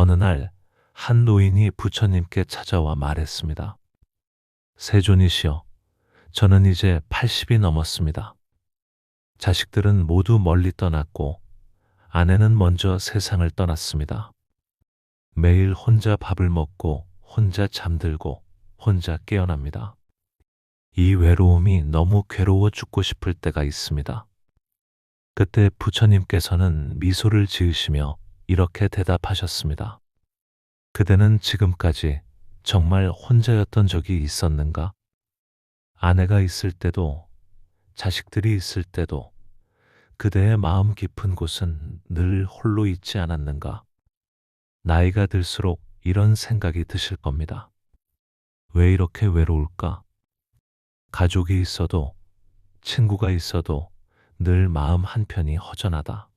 어느 날 한 노인이 부처님께 찾아와 말했습니다. 세존이시여, 저는 이제 80이 넘었습니다. 자식들은 모두 멀리 떠났고 아내는 먼저 세상을 떠났습니다. 매일 혼자 밥을 먹고 혼자 잠들고 혼자 깨어납니다. 이 외로움이 너무 괴로워 죽고 싶을 때가 있습니다. 그때 부처님께서는 미소를 지으시며 이렇게 대답하셨습니다. 그대는 지금까지 정말 혼자였던 적이 있었는가? 아내가 있을 때도, 자식들이 있을 때도, 그대의 마음 깊은 곳은 늘 홀로 있지 않았는가? 나이가 들수록 이런 생각이 드실 겁니다. 왜 이렇게 외로울까? 가족이 있어도, 친구가 있어도 늘 마음 한편이 허전하다.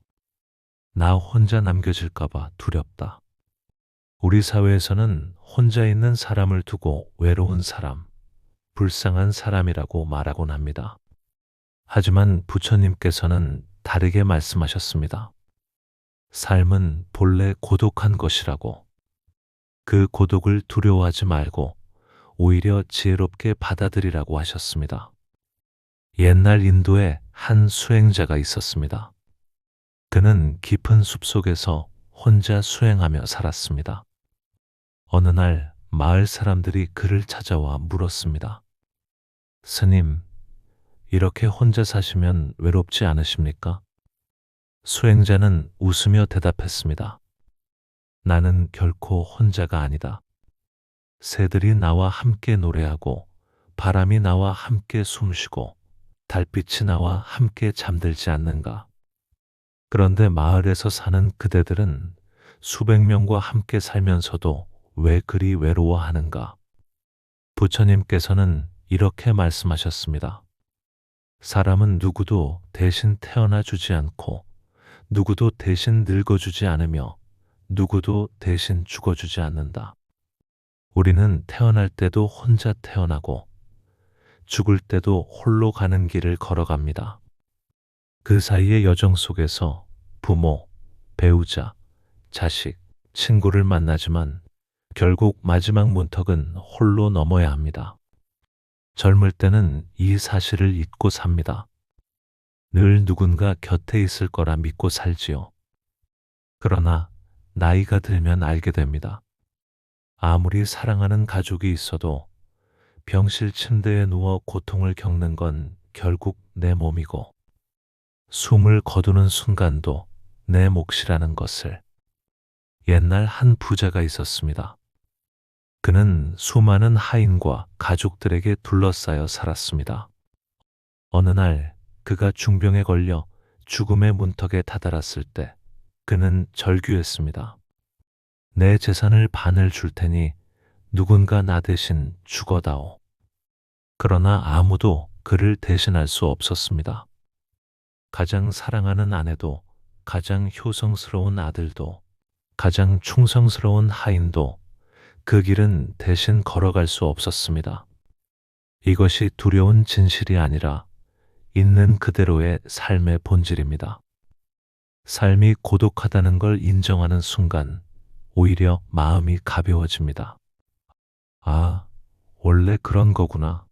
나 혼자 남겨질까봐 두렵다. 우리 사회에서는 혼자 있는 사람을 두고 외로운 사람, 불쌍한 사람이라고 말하곤 합니다. 하지만 부처님께서는 다르게 말씀하셨습니다. 삶은 본래 고독한 것이라고. 그 고독을 두려워하지 말고 오히려 지혜롭게 받아들이라고 하셨습니다. 옛날 인도에 한 수행자가 있었습니다. 그는 깊은 숲 속에서 혼자 수행하며 살았습니다. 어느 날 마을 사람들이 그를 찾아와 물었습니다. 스님, 이렇게 혼자 사시면 외롭지 않으십니까? 수행자는 웃으며 대답했습니다. 나는 결코 혼자가 아니다. 새들이 나와 함께 노래하고 바람이 나와 함께 숨쉬고 달빛이 나와 함께 잠들지 않는가. 그런데 마을에서 사는 그대들은 수백 명과 함께 살면서도 왜 그리 외로워하는가? 부처님께서는 이렇게 말씀하셨습니다. 사람은 누구도 대신 태어나 주지 않고 누구도 대신 늙어주지 않으며 누구도 대신 죽어주지 않는다. 우리는 태어날 때도 혼자 태어나고 죽을 때도 홀로 가는 길을 걸어갑니다. 그 사이의 여정 속에서 부모, 배우자, 자식, 친구를 만나지만 결국 마지막 문턱은 홀로 넘어야 합니다. 젊을 때는 이 사실을 잊고 삽니다. 늘 누군가 곁에 있을 거라 믿고 살지요. 그러나 나이가 들면 알게 됩니다. 아무리 사랑하는 가족이 있어도 병실 침대에 누워 고통을 겪는 건 결국 내 몸이고 숨을 거두는 순간도 내 몫이라는 것을 옛날 한 부자가 있었습니다. 그는 수많은 하인과 가족들에게 둘러싸여 살았습니다. 어느 날 그가 중병에 걸려 죽음의 문턱에 다다랐을 때 그는 절규했습니다. 내 재산을 반을 줄 테니 누군가 나 대신 죽어다오. 그러나 아무도 그를 대신할 수 없었습니다. 가장 사랑하는 아내도, 가장 효성스러운 아들도, 가장 충성스러운 하인도 그 길은 대신 걸어갈 수 없었습니다. 이것이 두려운 진실이 아니라 있는 그대로의 삶의 본질입니다. 삶이 고독하다는 걸 인정하는 순간 오히려 마음이 가벼워집니다. 아, 원래 그런 거구나.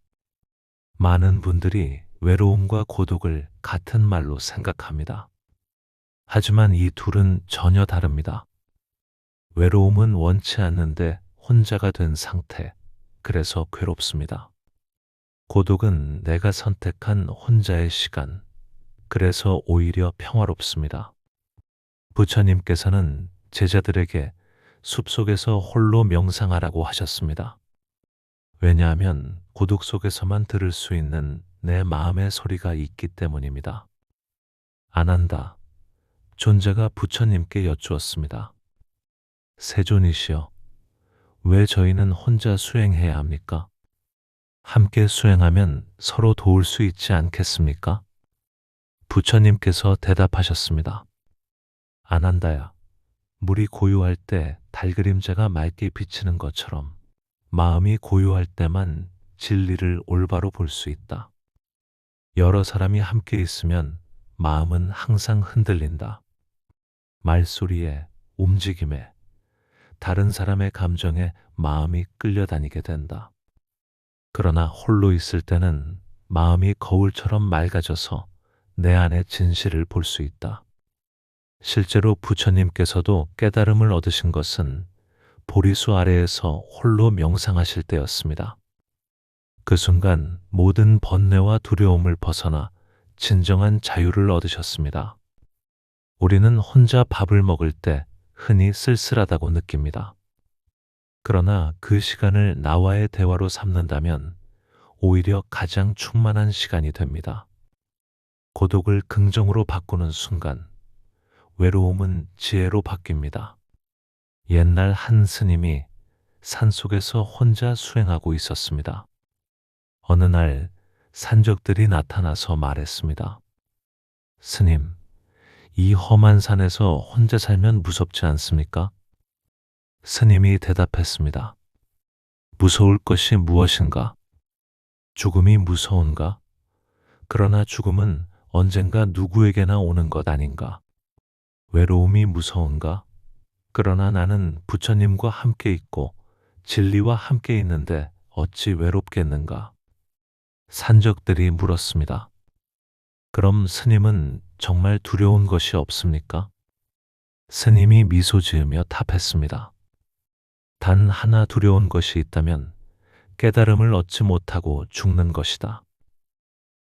많은 분들이 외로움과 고독을 같은 말로 생각합니다. 하지만 이 둘은 전혀 다릅니다. 외로움은 원치 않는데 혼자가 된 상태, 그래서 괴롭습니다. 고독은 내가 선택한 혼자의 시간, 그래서 오히려 평화롭습니다. 부처님께서는 제자들에게 숲속에서 홀로 명상하라고 하셨습니다. 왜냐하면 고독 속에서만 들을 수 있는 내 마음의 소리가 있기 때문입니다. 안 한다. 존재가 부처님께 여쭈었습니다. 세존이시여, 왜 저희는 혼자 수행해야 합니까? 함께 수행하면 서로 도울 수 있지 않겠습니까? 부처님께서 대답하셨습니다. 안 한다야. 물이 고요할 때 달그림자가 맑게 비치는 것처럼 마음이 고요할 때만 진리를 올바로 볼 수 있다. 여러 사람이 함께 있으면 마음은 항상 흔들린다. 말소리에, 움직임에, 다른 사람의 감정에 마음이 끌려다니게 된다. 그러나 홀로 있을 때는 마음이 거울처럼 맑아져서 내 안의 진실을 볼 수 있다. 실제로 부처님께서도 깨달음을 얻으신 것은 보리수 아래에서 홀로 명상하실 때였습니다. 그 순간 모든 번뇌와 두려움을 벗어나 진정한 자유를 얻으셨습니다. 우리는 혼자 밥을 먹을 때 흔히 쓸쓸하다고 느낍니다. 그러나 그 시간을 나와의 대화로 삼는다면 오히려 가장 충만한 시간이 됩니다. 고독을 긍정으로 바꾸는 순간 외로움은 지혜로 바뀝니다. 옛날 한 스님이 산속에서 혼자 수행하고 있었습니다. 어느 날 산적들이 나타나서 말했습니다. 스님, 이 험한 산에서 혼자 살면 무섭지 않습니까? 스님이 대답했습니다. 무서울 것이 무엇인가? 죽음이 무서운가? 그러나 죽음은 언젠가 누구에게나 오는 것 아닌가? 외로움이 무서운가? 그러나 나는 부처님과 함께 있고 진리와 함께 있는데 어찌 외롭겠는가? 산적들이 물었습니다. 그럼 스님은 정말 두려운 것이 없습니까? 스님이 미소 지으며 답했습니다. 단 하나 두려운 것이 있다면 깨달음을 얻지 못하고 죽는 것이다.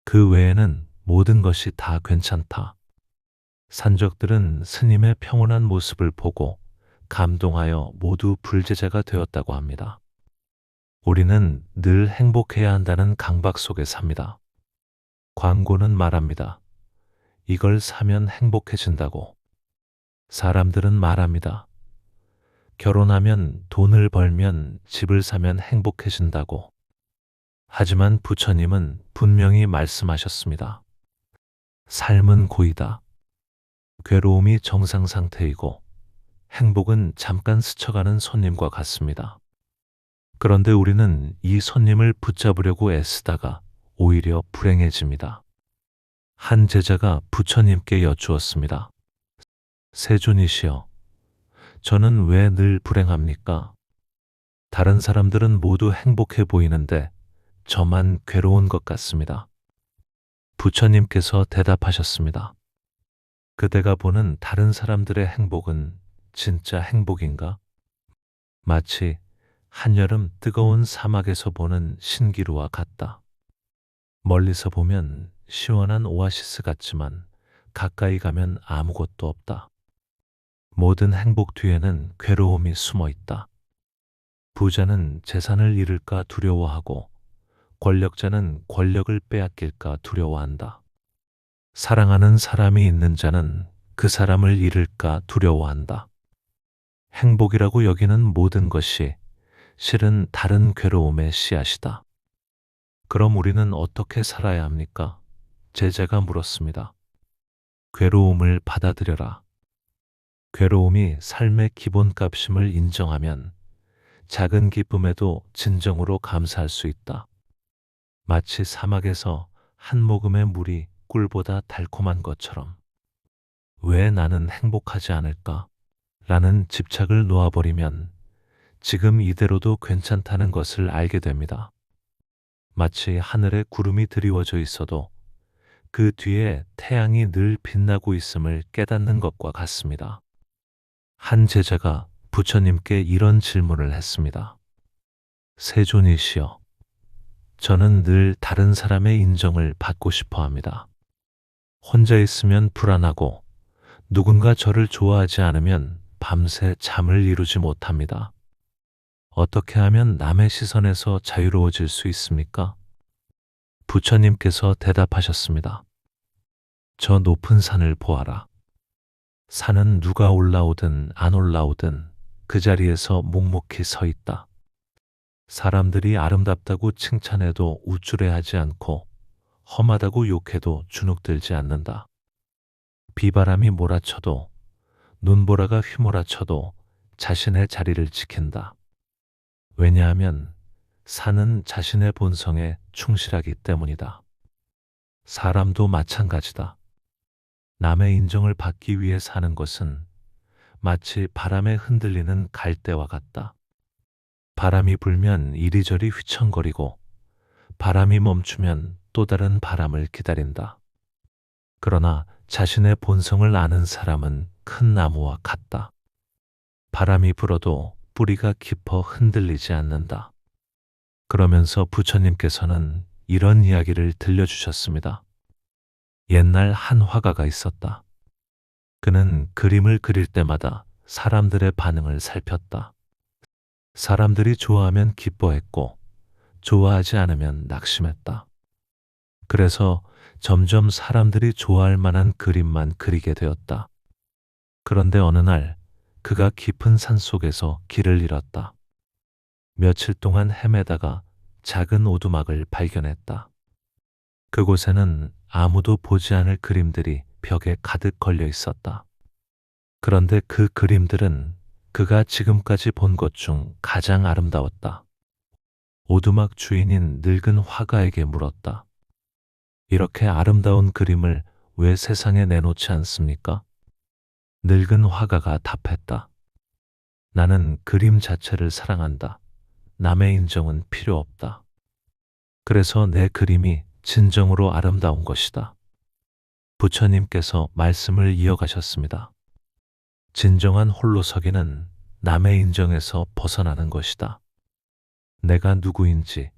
그 외에는 모든 것이 다 괜찮다. 산적들은 스님의 평온한 모습을 보고 감동하여 모두 불제자가 되었다고 합니다. 우리는 늘 행복해야 한다는 강박 속에 삽니다. 광고는 말합니다. 이걸 사면 행복해진다고. 사람들은 말합니다. 결혼하면 돈을 벌면 집을 사면 행복해진다고. 하지만 부처님은 분명히 말씀하셨습니다. 삶은 고이다. 괴로움이 정상 상태이고 행복은 잠깐 스쳐가는 손님과 같습니다. 그런데 우리는 이 손님을 붙잡으려고 애쓰다가 오히려 불행해집니다. 한 제자가 부처님께 여쭈었습니다. 세존이시여, 저는 왜 늘 불행합니까? 다른 사람들은 모두 행복해 보이는데 저만 괴로운 것 같습니다. 부처님께서 대답하셨습니다. 그대가 보는 다른 사람들의 행복은 진짜 행복인가? 마치 한여름 뜨거운 사막에서 보는 신기루와 같다. 멀리서 보면 시원한 오아시스 같지만 가까이 가면 아무것도 없다. 모든 행복 뒤에는 괴로움이 숨어 있다. 부자는 재산을 잃을까 두려워하고 권력자는 권력을 빼앗길까 두려워한다. 사랑하는 사람이 있는 자는 그 사람을 잃을까 두려워한다. 행복이라고 여기는 모든 것이 실은 다른 괴로움의 씨앗이다. 그럼 우리는 어떻게 살아야 합니까? 제자가 물었습니다. 괴로움을 받아들여라. 괴로움이 삶의 기본값임을 인정하면 작은 기쁨에도 진정으로 감사할 수 있다. 마치 사막에서 한 모금의 물이 꿀보다 달콤한 것처럼 왜 나는 행복하지 않을까? 라는 집착을 놓아버리면 지금 이대로도 괜찮다는 것을 알게 됩니다. 마치 하늘에 구름이 드리워져 있어도 그 뒤에 태양이 늘 빛나고 있음을 깨닫는 것과 같습니다. 한 제자가 부처님께 이런 질문을 했습니다. 세존이시여, 저는 늘 다른 사람의 인정을 받고 싶어 합니다. 혼자 있으면 불안하고 누군가 저를 좋아하지 않으면 밤새 잠을 이루지 못합니다. 어떻게 하면 남의 시선에서 자유로워질 수 있습니까? 부처님께서 대답하셨습니다. 저 높은 산을 보아라. 산은 누가 올라오든 안 올라오든 그 자리에서 묵묵히 서 있다. 사람들이 아름답다고 칭찬해도 우쭐해하지 않고 험하다고 욕해도 주눅들지 않는다. 비바람이 몰아쳐도 눈보라가 휘몰아쳐도 자신의 자리를 지킨다. 왜냐하면 산은 자신의 본성에 충실하기 때문이다. 사람도 마찬가지다. 남의 인정을 받기 위해 사는 것은 마치 바람에 흔들리는 갈대와 같다. 바람이 불면 이리저리 휘청거리고 바람이 멈추면 또 다른 바람을 기다린다. 그러나 자신의 본성을 아는 사람은 큰 나무와 같다. 바람이 불어도 뿌리가 깊어 흔들리지 않는다. 그러면서 부처님께서는 이런 이야기를 들려주셨습니다. 옛날 한 화가가 있었다. 그는 그림을 그릴 때마다 사람들의 반응을 살폈다. 사람들이 좋아하면 기뻐했고, 좋아하지 않으면 낙심했다. 그래서 점점 사람들이 좋아할 만한 그림만 그리게 되었다. 그런데 어느 날 그가 깊은 산 속에서 길을 잃었다. 며칠 동안 헤매다가 작은 오두막을 발견했다. 그곳에는 아무도 보지 않을 그림들이 벽에 가득 걸려 있었다. 그런데 그 그림들은 그가 지금까지 본 것 중 가장 아름다웠다. 오두막 주인인 늙은 화가에게 물었다. 이렇게 아름다운 그림을 왜 세상에 내놓지 않습니까? 늙은 화가가 답했다. 나는 그림 자체를 사랑한다. 남의 인정은 필요 없다. 그래서 내 그림이 진정으로 아름다운 것이다. 부처님께서 말씀을 이어가셨습니다. 진정한 홀로서기는 남의 인정에서 벗어나는 것이다. 내가 누구인지,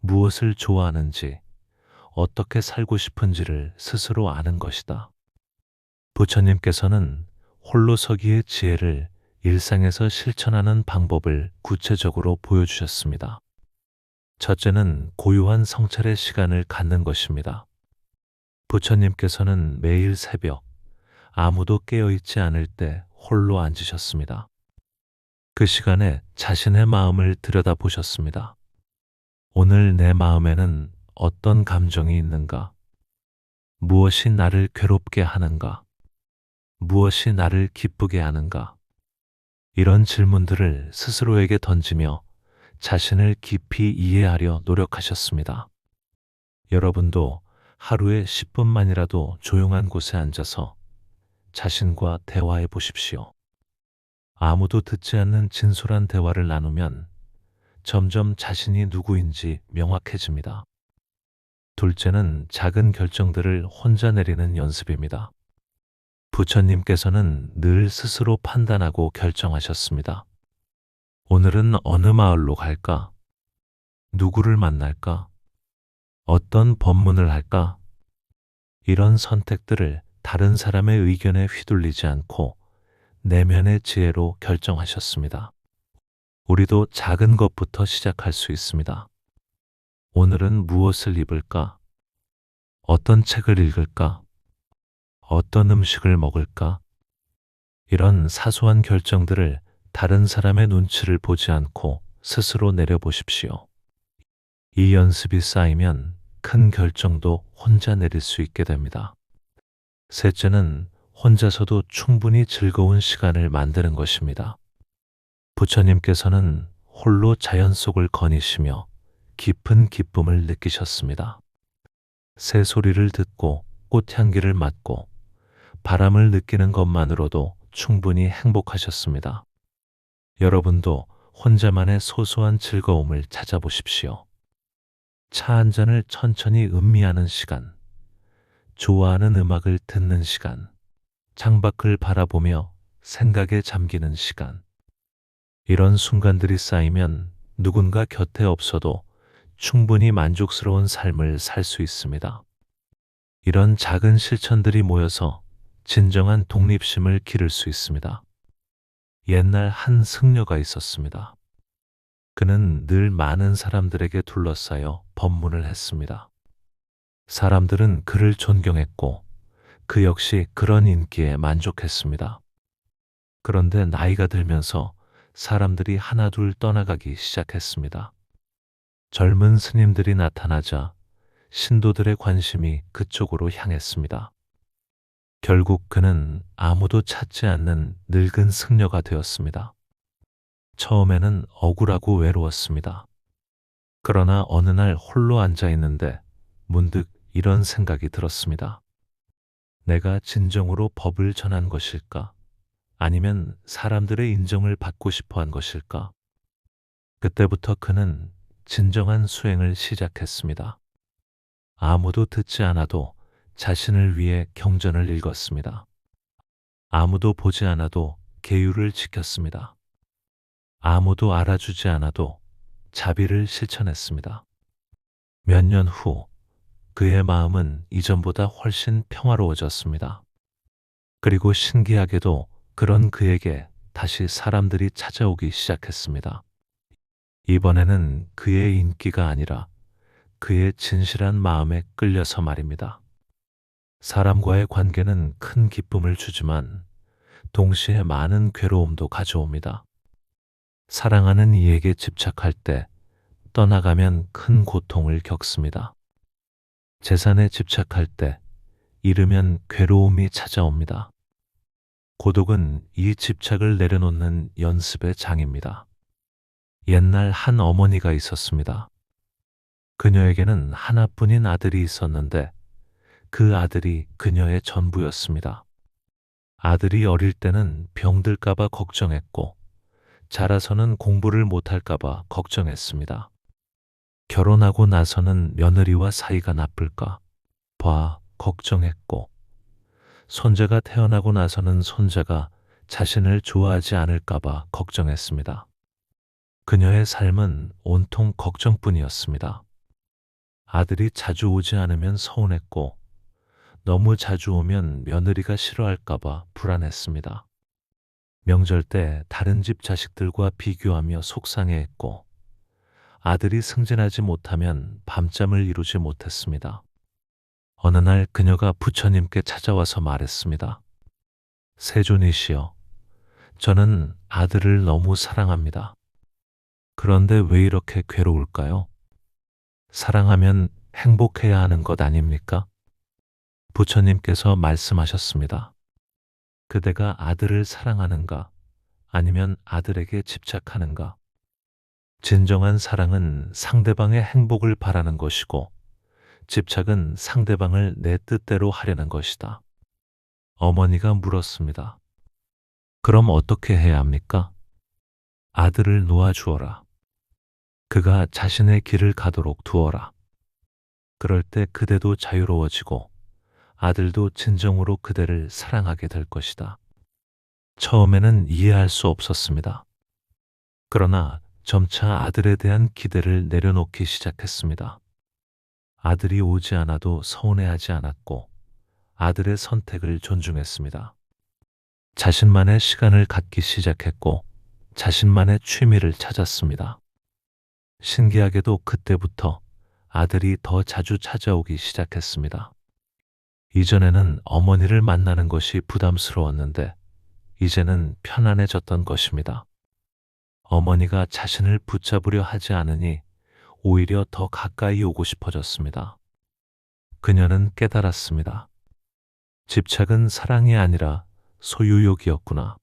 무엇을 좋아하는지, 어떻게 살고 싶은지를 스스로 아는 것이다. 부처님께서는 홀로 서기의 지혜를 일상에서 실천하는 방법을 구체적으로 보여주셨습니다. 첫째는 고요한 성찰의 시간을 갖는 것입니다. 부처님께서는 매일 새벽 아무도 깨어있지 않을 때 홀로 앉으셨습니다. 그 시간에 자신의 마음을 들여다보셨습니다. 오늘 내 마음에는 어떤 감정이 있는가? 무엇이 나를 괴롭게 하는가? 무엇이 나를 기쁘게 하는가? 이런 질문들을 스스로에게 던지며 자신을 깊이 이해하려 노력하셨습니다. 여러분도 하루에 10분만이라도 조용한 곳에 앉아서 자신과 대화해 보십시오. 아무도 듣지 않는 진솔한 대화를 나누면 점점 자신이 누구인지 명확해집니다. 둘째는 작은 결정들을 혼자 내리는 연습입니다. 부처님께서는 늘 스스로 판단하고 결정하셨습니다. 오늘은 어느 마을로 갈까? 누구를 만날까? 어떤 법문을 할까? 이런 선택들을 다른 사람의 의견에 휘둘리지 않고 내면의 지혜로 결정하셨습니다. 우리도 작은 것부터 시작할 수 있습니다. 오늘은 무엇을 입을까? 어떤 책을 읽을까? 어떤 음식을 먹을까? 이런 사소한 결정들을 다른 사람의 눈치를 보지 않고 스스로 내려보십시오. 이 연습이 쌓이면 큰 결정도 혼자 내릴 수 있게 됩니다. 셋째는 혼자서도 충분히 즐거운 시간을 만드는 것입니다. 부처님께서는 홀로 자연 속을 거니시며 깊은 기쁨을 느끼셨습니다. 새 소리를 듣고 꽃향기를 맡고 바람을 느끼는 것만으로도 충분히 행복하셨습니다. 여러분도 혼자만의 소소한 즐거움을 찾아보십시오. 차 한 잔을 천천히 음미하는 시간, 좋아하는 음악을 듣는 시간, 창밖을 바라보며 생각에 잠기는 시간. 이런 순간들이 쌓이면 누군가 곁에 없어도 충분히 만족스러운 삶을 살 수 있습니다. 이런 작은 실천들이 모여서 진정한 독립심을 기를 수 있습니다. 옛날 한 승려가 있었습니다. 그는 늘 많은 사람들에게 둘러싸여 법문을 했습니다. 사람들은 그를 존경했고 그 역시 그런 인기에 만족했습니다. 그런데 나이가 들면서 사람들이 하나둘 떠나가기 시작했습니다. 젊은 스님들이 나타나자 신도들의 관심이 그쪽으로 향했습니다. 결국 그는 아무도 찾지 않는 늙은 승려가 되었습니다. 처음에는 억울하고 외로웠습니다. 그러나 어느 날 홀로 앉아 있는데 문득 이런 생각이 들었습니다. 내가 진정으로 법을 전한 것일까? 아니면 사람들의 인정을 받고 싶어 한 것일까? 그때부터 그는 진정한 수행을 시작했습니다. 아무도 듣지 않아도 자신을 위해 경전을 읽었습니다. 아무도 보지 않아도 계율을 지켰습니다. 아무도 알아주지 않아도 자비를 실천했습니다. 몇 년 후 그의 마음은 이전보다 훨씬 평화로워졌습니다. 그리고 신기하게도 그런 그에게 다시 사람들이 찾아오기 시작했습니다. 이번에는 그의 인기가 아니라 그의 진실한 마음에 끌려서 말입니다. 사람과의 관계는 큰 기쁨을 주지만 동시에 많은 괴로움도 가져옵니다. 사랑하는 이에게 집착할 때 떠나가면 큰 고통을 겪습니다. 재산에 집착할 때 잃으면 괴로움이 찾아옵니다. 고독은 이 집착을 내려놓는 연습의 장입니다. 옛날 한 어머니가 있었습니다. 그녀에게는 하나뿐인 아들이 있었는데 그 아들이 그녀의 전부였습니다. 아들이 어릴 때는 병들까봐 걱정했고 자라서는 공부를 못할까봐 걱정했습니다. 결혼하고 나서는 며느리와 사이가 나쁠까 봐 걱정했고 손자가 태어나고 나서는 손자가 자신을 좋아하지 않을까봐 걱정했습니다. 그녀의 삶은 온통 걱정뿐이었습니다. 아들이 자주 오지 않으면 서운했고 너무 자주 오면 며느리가 싫어할까봐 불안했습니다. 명절 때 다른 집 자식들과 비교하며 속상해했고 아들이 승진하지 못하면 밤잠을 이루지 못했습니다. 어느 날 그녀가 부처님께 찾아와서 말했습니다. 세존이시여, 저는 아들을 너무 사랑합니다. 그런데 왜 이렇게 괴로울까요? 사랑하면 행복해야 하는 것 아닙니까? 부처님께서 말씀하셨습니다. 그대가 아들을 사랑하는가 아니면 아들에게 집착하는가? 진정한 사랑은 상대방의 행복을 바라는 것이고 집착은 상대방을 내 뜻대로 하려는 것이다. 어머니가 물었습니다. 그럼 어떻게 해야 합니까? 아들을 놓아주어라. 그가 자신의 길을 가도록 두어라. 그럴 때 그대도 자유로워지고 아들도 진정으로 그대를 사랑하게 될 것이다. 처음에는 이해할 수 없었습니다. 그러나 점차 아들에 대한 기대를 내려놓기 시작했습니다. 아들이 오지 않아도 서운해하지 않았고 아들의 선택을 존중했습니다. 자신만의 시간을 갖기 시작했고 자신만의 취미를 찾았습니다. 신기하게도 그때부터 아들이 더 자주 찾아오기 시작했습니다. 이전에는 어머니를 만나는 것이 부담스러웠는데 이제는 편안해졌던 것입니다. 어머니가 자신을 붙잡으려 하지 않으니 오히려 더 가까이 오고 싶어졌습니다. 그녀는 깨달았습니다. 집착은 사랑이 아니라 소유욕이었구나.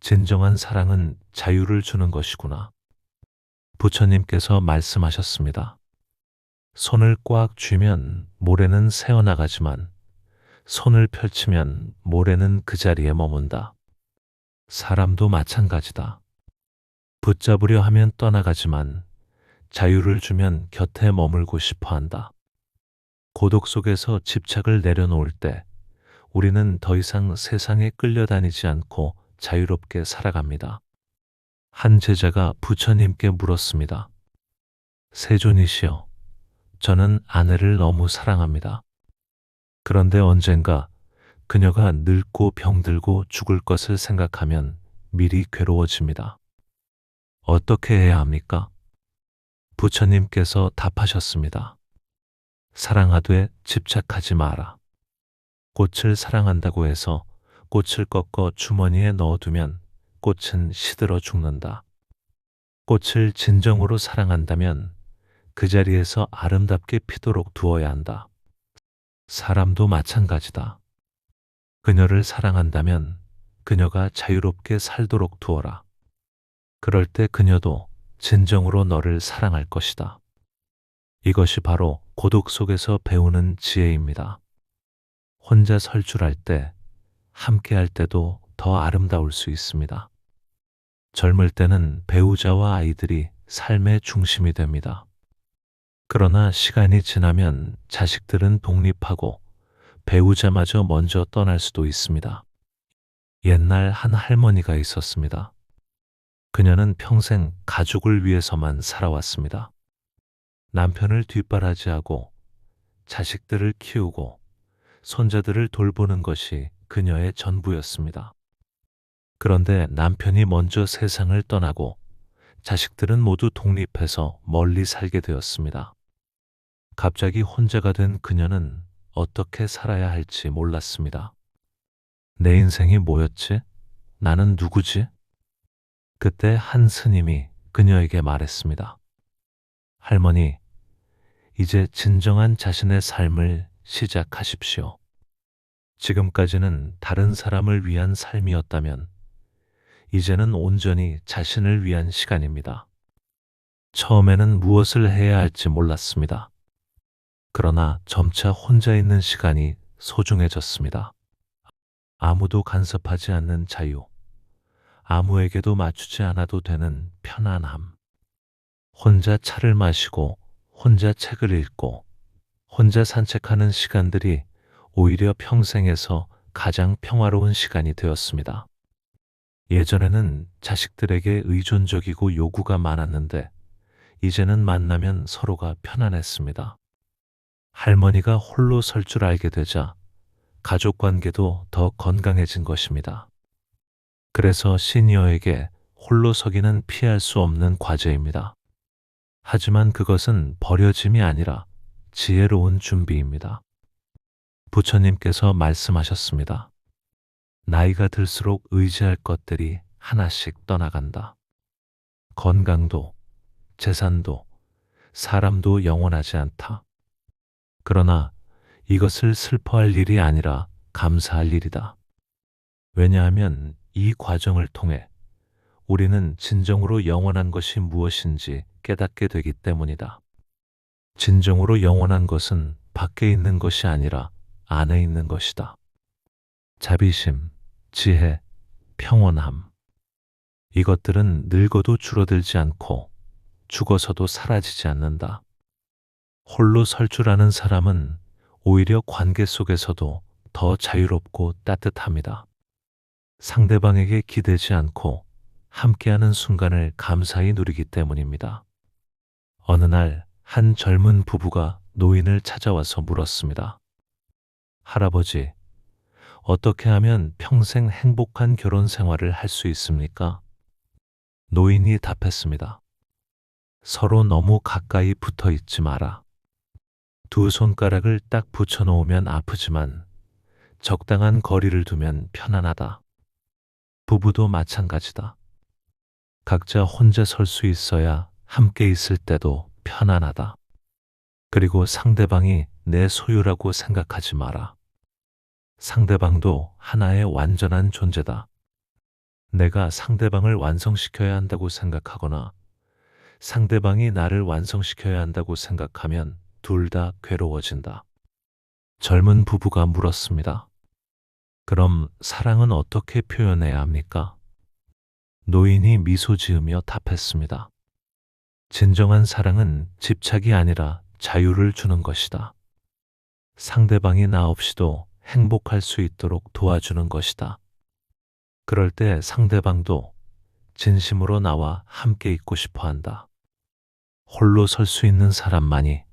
진정한 사랑은 자유를 주는 것이구나. 부처님께서 말씀하셨습니다. 손을 꽉 쥐면 모래는 새어나가지만 손을 펼치면 모래는 그 자리에 머문다. 사람도 마찬가지다. 붙잡으려 하면 떠나가지만 자유를 주면 곁에 머물고 싶어 한다. 고독 속에서 집착을 내려놓을 때 우리는 더 이상 세상에 끌려다니지 않고 자유롭게 살아갑니다. 한 제자가 부처님께 물었습니다. 세존이시여, 저는 아내를 너무 사랑합니다. 그런데 언젠가 그녀가 늙고 병들고 죽을 것을 생각하면 미리 괴로워집니다. 어떻게 해야 합니까? 부처님께서 답하셨습니다. 사랑하되 집착하지 마라. 꽃을 사랑한다고 해서 꽃을 꺾어 주머니에 넣어두면 꽃은 시들어 죽는다. 꽃을 진정으로 사랑한다면 그 자리에서 아름답게 피도록 두어야 한다. 사람도 마찬가지다. 그녀를 사랑한다면 그녀가 자유롭게 살도록 두어라. 그럴 때 그녀도 진정으로 너를 사랑할 것이다. 이것이 바로 고독 속에서 배우는 지혜입니다. 혼자 설출할 때, 함께 할 때도 더 아름다울 수 있습니다. 젊을 때는 배우자와 아이들이 삶의 중심이 됩니다. 그러나 시간이 지나면 자식들은 독립하고 배우자마저 먼저 떠날 수도 있습니다. 옛날 한 할머니가 있었습니다. 그녀는 평생 가족을 위해서만 살아왔습니다. 남편을 뒷바라지하고 자식들을 키우고 손자들을 돌보는 것이 그녀의 전부였습니다. 그런데 남편이 먼저 세상을 떠나고 자식들은 모두 독립해서 멀리 살게 되었습니다. 갑자기 혼자가 된 그녀는 어떻게 살아야 할지 몰랐습니다. 내 인생이 뭐였지? 나는 누구지? 그때 한 스님이 그녀에게 말했습니다. 할머니, 이제 진정한 자신의 삶을 시작하십시오. 지금까지는 다른 사람을 위한 삶이었다면, 이제는 온전히 자신을 위한 시간입니다. 처음에는 무엇을 해야 할지 몰랐습니다. 그러나 점차 혼자 있는 시간이 소중해졌습니다. 아무도 간섭하지 않는 자유, 아무에게도 맞추지 않아도 되는 편안함. 혼자 차를 마시고, 혼자 책을 읽고, 혼자 산책하는 시간들이 오히려 평생에서 가장 평화로운 시간이 되었습니다. 예전에는 자식들에게 의존적이고 요구가 많았는데, 이제는 만나면 서로가 편안했습니다. 할머니가 홀로 설 줄 알게 되자 가족 관계도 더 건강해진 것입니다. 그래서 시니어에게 홀로 서기는 피할 수 없는 과제입니다. 하지만 그것은 버려짐이 아니라 지혜로운 준비입니다. 부처님께서 말씀하셨습니다. 나이가 들수록 의지할 것들이 하나씩 떠나간다. 건강도, 재산도, 사람도 영원하지 않다. 그러나 이것을 슬퍼할 일이 아니라 감사할 일이다. 왜냐하면 이 과정을 통해 우리는 진정으로 영원한 것이 무엇인지 깨닫게 되기 때문이다. 진정으로 영원한 것은 밖에 있는 것이 아니라 안에 있는 것이다. 자비심, 지혜, 평온함. 이것들은 늙어도 줄어들지 않고 죽어서도 사라지지 않는다. 홀로 설 줄 아는 사람은 오히려 관계 속에서도 더 자유롭고 따뜻합니다. 상대방에게 기대지 않고 함께하는 순간을 감사히 누리기 때문입니다. 어느 날 한 젊은 부부가 노인을 찾아와서 물었습니다. 할아버지, 어떻게 하면 평생 행복한 결혼 생활을 할 수 있습니까? 노인이 답했습니다. 서로 너무 가까이 붙어 있지 마라. 두 손가락을 딱 붙여 놓으면 아프지만 적당한 거리를 두면 편안하다. 부부도 마찬가지다. 각자 혼자 설 수 있어야 함께 있을 때도 편안하다. 그리고 상대방이 내 소유라고 생각하지 마라. 상대방도 하나의 완전한 존재다. 내가 상대방을 완성시켜야 한다고 생각하거나 상대방이 나를 완성시켜야 한다고 생각하면 둘 다 괴로워진다. 젊은 부부가 물었습니다. 그럼 사랑은 어떻게 표현해야 합니까? 노인이 미소 지으며 답했습니다. 진정한 사랑은 집착이 아니라 자유를 주는 것이다. 상대방이 나 없이도 행복할 수 있도록 도와주는 것이다. 그럴 때 상대방도 진심으로 나와 함께 있고 싶어 한다. 홀로 설 수 있는 사람만이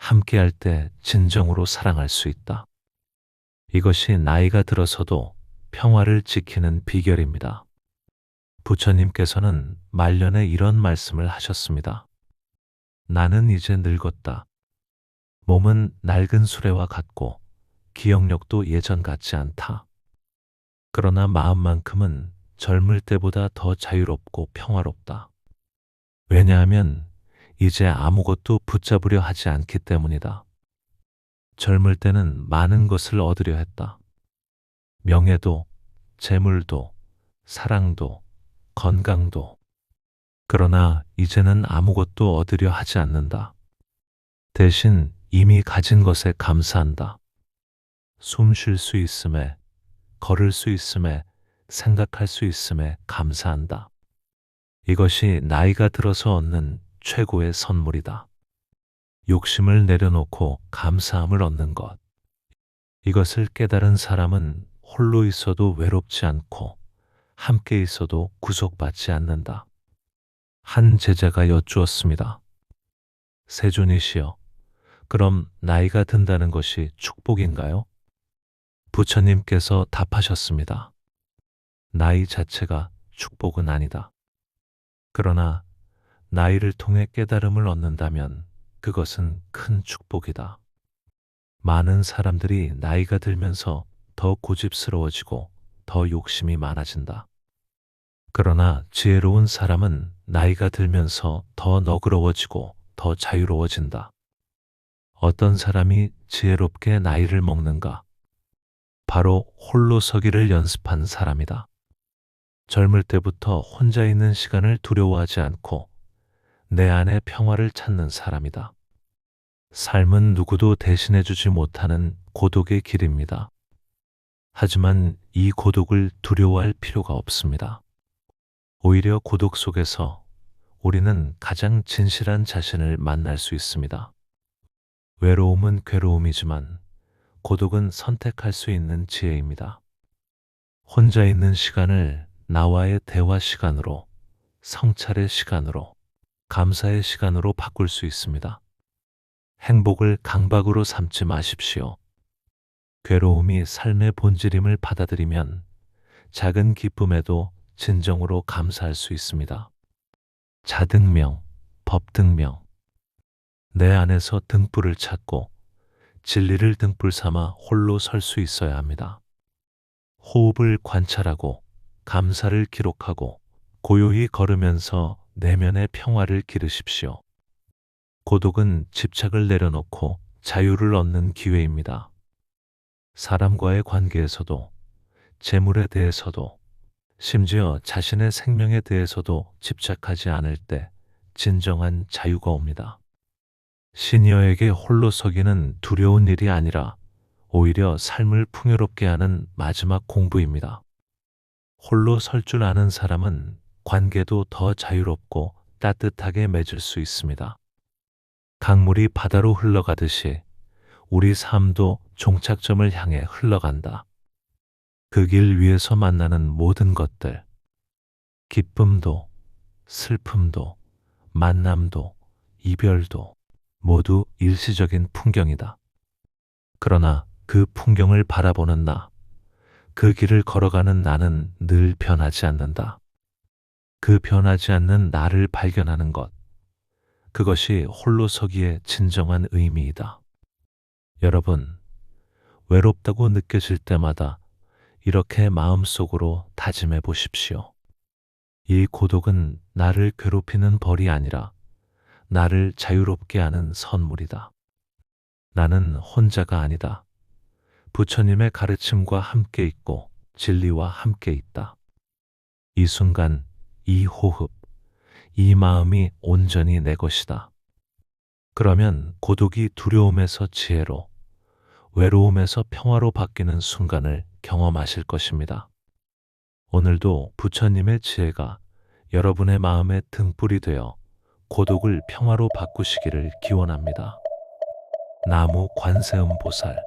함께 할 때 진정으로 사랑할 수 있다. 이것이 나이가 들어서도 평화를 지키는 비결입니다. 부처님께서는 말년에 이런 말씀을 하셨습니다. 나는 이제 늙었다. 몸은 낡은 수레와 같고 기억력도 예전 같지 않다. 그러나 마음만큼은 젊을 때보다 더 자유롭고 평화롭다. 왜냐하면 이제 아무것도 붙잡으려 하지 않기 때문이다. 젊을 때는 많은 것을 얻으려 했다. 명예도, 재물도, 사랑도, 건강도. 그러나 이제는 아무것도 얻으려 하지 않는다. 대신 이미 가진 것에 감사한다. 숨 쉴 수 있음에, 걸을 수 있음에, 생각할 수 있음에 감사한다. 이것이 나이가 들어서 얻는 최고의 선물이다. 욕심을 내려놓고 감사함을 얻는 것. 이것을 깨달은 사람은 홀로 있어도 외롭지 않고 함께 있어도 구속받지 않는다. 한 제자가 여쭈었습니다. 세존이시여, 그럼 나이가 든다는 것이 축복인가요? 부처님께서 답하셨습니다. 나이 자체가 축복은 아니다. 그러나 나이를 통해 깨달음을 얻는다면 그것은 큰 축복이다. 많은 사람들이 나이가 들면서 더 고집스러워지고 더 욕심이 많아진다. 그러나 지혜로운 사람은 나이가 들면서 더 너그러워지고 더 자유로워진다. 어떤 사람이 지혜롭게 나이를 먹는가? 바로 홀로 서기를 연습한 사람이다. 젊을 때부터 혼자 있는 시간을 두려워하지 않고 내 안의 평화를 찾는 사람이다. 삶은 누구도 대신해주지 못하는 고독의 길입니다. 하지만 이 고독을 두려워할 필요가 없습니다. 오히려 고독 속에서 우리는 가장 진실한 자신을 만날 수 있습니다. 외로움은 괴로움이지만 고독은 선택할 수 있는 지혜입니다. 혼자 있는 시간을 나와의 대화 시간으로, 성찰의 시간으로, 감사의 시간으로 바꿀 수 있습니다. 행복을 강박으로 삼지 마십시오. 괴로움이 삶의 본질임을 받아들이면 작은 기쁨에도 진정으로 감사할 수 있습니다. 자등명, 법등명. 내 안에서 등불을 찾고 진리를 등불 삼아 홀로 설 수 있어야 합니다. 호흡을 관찰하고 감사를 기록하고 고요히 걸으면서 내면의 평화를 기르십시오. 고독은 집착을 내려놓고 자유를 얻는 기회입니다. 사람과의 관계에서도 재물에 대해서도 심지어 자신의 생명에 대해서도 집착하지 않을 때 진정한 자유가 옵니다. 시니어에게 홀로 서기는 두려운 일이 아니라 오히려 삶을 풍요롭게 하는 마지막 공부입니다. 홀로 설 줄 아는 사람은 관계도 더 자유롭고 따뜻하게 맺을 수 있습니다. 강물이 바다로 흘러가듯이 우리 삶도 종착점을 향해 흘러간다. 그 길 위에서 만나는 모든 것들, 기쁨도, 슬픔도, 만남도, 이별도 모두 일시적인 풍경이다. 그러나 그 풍경을 바라보는 나, 그 길을 걸어가는 나는 늘 변하지 않는다. 그 변하지 않는 나를 발견하는 것, 그것이 홀로 서기의 진정한 의미이다. 여러분, 외롭다고 느껴질 때마다 이렇게 마음속으로 다짐해 보십시오. 이 고독은 나를 괴롭히는 벌이 아니라 나를 자유롭게 하는 선물이다. 나는 혼자가 아니다. 부처님의 가르침과 함께 있고 진리와 함께 있다. 이 순간, 이 호흡, 이 마음이 온전히 내 것이다. 그러면 고독이 두려움에서 지혜로, 외로움에서 평화로 바뀌는 순간을 경험하실 것입니다. 오늘도 부처님의 지혜가 여러분의 마음의 등불이 되어 고독을 평화로 바꾸시기를 기원합니다. 나무 관세음 보살